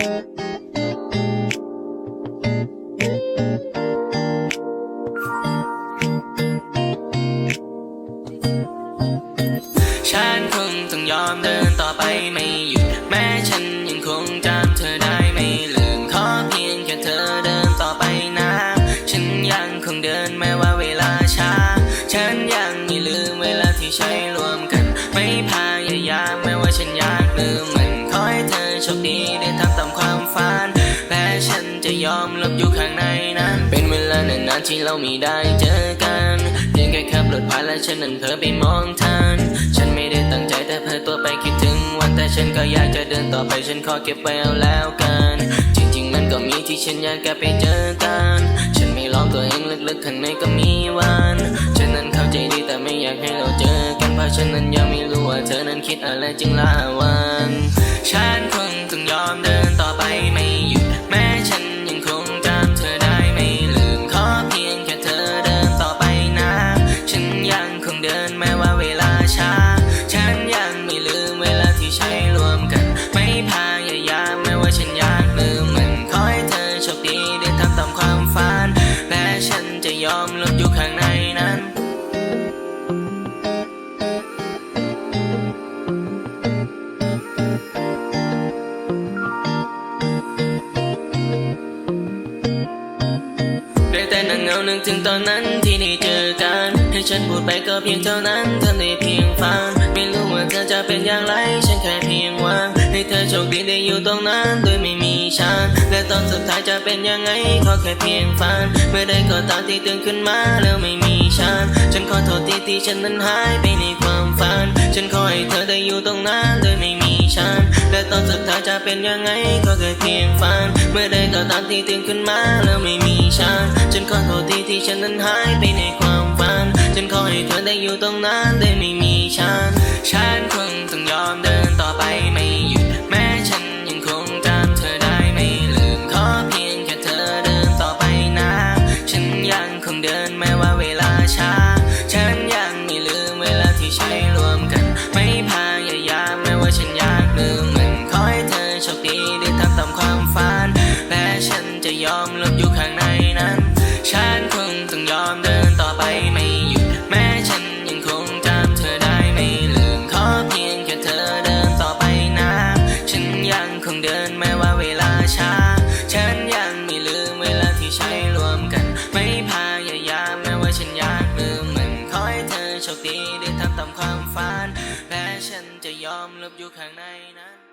ฉันคงต้องยอมเดินต่อไปไม่หยุ ฝันและฉันจะยอมหลบอยู่ข้างในนั้น เป็นเวลานานๆที่เราไม่ได้เจอกันเพียงแค่ขับรถผ่านและฉันนั้นเธอไปมองทันฉันไม่ได้ตั้งใจแต่เพ้อตัวไปคิดถึงวันแต่ฉันก็อยากจะเดินต่อไปฉันขอเก็บไว้เอาแล้วกัน จริงๆมันก็มีที่ฉันอยากแกไปเจอกัน ฉันไม่ลองตัวเองลึกๆข้างในก็มีวันฉันนั้นเข้าใจดีแต่ไม่อยากให้เราเจอกันเพราะฉันนั้นยังไม่รู้ว่าเธอนั้นคิดอะไรจึงลาวัน เหงานึกถึงตอนนั้นที่ได้เจอกัน ให้ฉันพูดไปก็เพียงเท่านั้นทำได้เพียงฟัง ไม่รู้ว่าเธอจะเป็นอย่างไร ฉันแค่เพียงหวังให้เธอโชคดีได้อยู่ตรงนั้นโดยไม่มีฉัน และตอนสุดท้ายจะเป็นยังไงขอแค่เพียงฝัน เมื่อใดก็ตามที่ตื่นขึ้นมาแล้วไม่มีฉัน ฉันขอโทษที่ที่ฉันนั้นหายไปในความฝัน ฉันขอให้เธอได้อยู่ตรงนั้นโดยไม่มีฉัน และตอนสุดท้ายจะเป็นยังไงขอแค่เพียงฝัน เมื่อใดก็ตามที่ตื่นขึ้นมาแล้วไม่มี ขอโทษที่ที่ฉันนั้นหายไปในความฝัน ฉันขอให้เธอได้อยู่ตรงนั้นโดยไม่มีฉัน ฉันคงต้องยอมเดินต่อไปไม่หยุด แม้ฉันยังคงจำเธอได้ไม่ลืม ขอเพียงแค่เธอเดินต่อไปนะ ฉันยังคงเดินแม้ว่าเวลาช้า ข้างในนั้น ฉันคงต้องยอมเดินต่อไปไม่หยุด แม้ฉันยังคงจำเธอได้ไม่ลืม ขอเพียงแค่เธอเดินต่อไปนะ ฉันยังคงเดินแม้ว่าเวลาช้า ฉันยังไม่ลืมเวลาที่ใช้รวมกัน ไม่พยายามแม้ว่าฉันอยากลืมมันขอให้เธอโชคดีได้ทำตามความฝันและฉันจะยอมลบอยู่ข้างในนั้น